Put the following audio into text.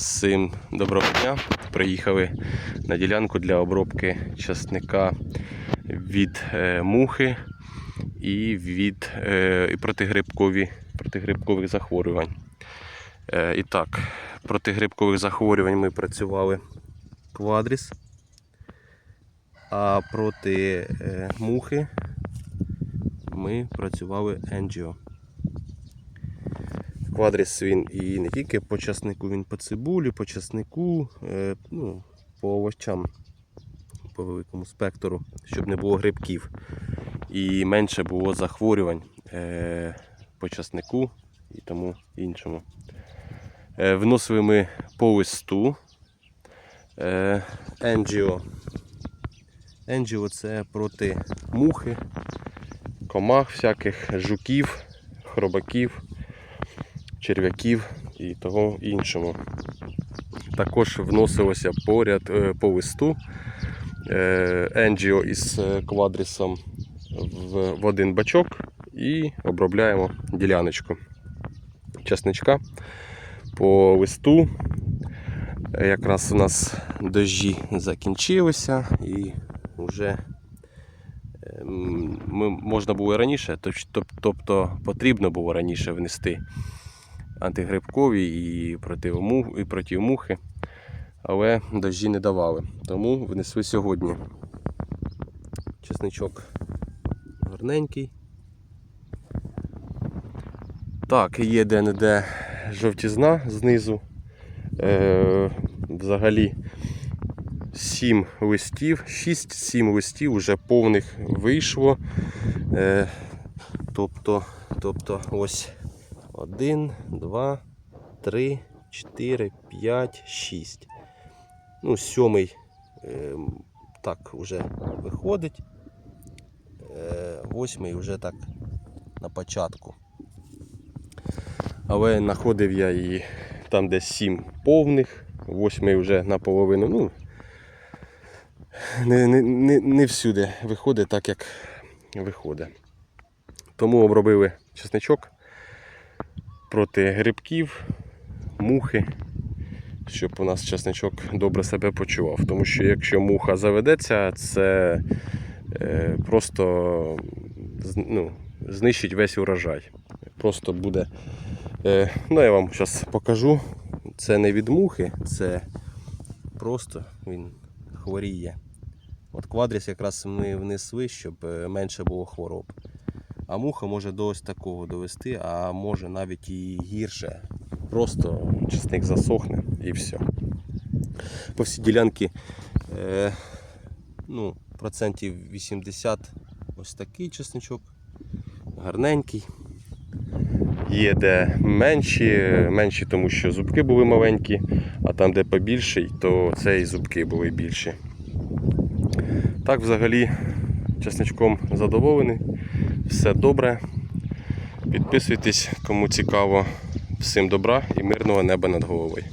Всім доброго дня. Приїхали на ділянку для обробки часника від е, мухи і від е, і протигрибкові, протигрибкових захворювань. Е, і так, протигрибкових захворювань ми працювали квадріс, а проти мухи ми працювали енджіо. Квадріс він і не тільки по часнику, він по цибулі, по часнику, е, ну, по овочам, по великому спектру, щоб не було грибків. І менше було захворювань е, по часнику і тому іншому. Е, вносили ми по листу. Енджіо. Енджіо це проти мухи, комах всяких, жуків, хробаків черв'яків і того іншому. Також вносилося поряд е, по листу енджіо із е, квадрісом в, один бачок і обробляємо діляночку часничка по листу. Якраз у нас дощі закінчилися і вже ем, ми, можна було раніше, тобто потрібно було раніше внести антигрибкові і проти, му- мухи, але дощі не давали. Тому внесли сьогодні. Чесничок гарненький. Так, є де-не-де жовтізна знизу. Е, взагалі 7 листів, 6-7 листів вже повних вийшло. Е, тобто, тобто ось 1, 2, 3, 4, 5, 6. Ну, сьомий е, так вже виходить. Е, восьмий вже так на початку. Але знаходив я і там, де 7 повних, восьмий вже наполовину. Ну, не, не, не, не всюди виходить так, як виходить. Тому обробили чесничок проти грибків, мухи, щоб у нас чесничок добре себе почував. Тому що якщо муха заведеться, це е, просто ну, знищить весь урожай. Просто буде. Е, ну, я вам зараз покажу. Це не від мухи, це просто він хворіє. От квадріс якраз ми внесли, щоб е, менше було хвороб. А муха може до ось такого довести, а може навіть і гірше. Просто чесник засохне і все. По всій ділянці е, ну, процентів 80 ось такий чесничок, гарненький. Є де менші, менші, тому що зубки були маленькі, а там, де побільший, то це і зубки були більші. Так, взагалі, чесничком задоволений. Все добре. Підписуйтесь, кому цікаво. Всім добра і мирного неба над головою.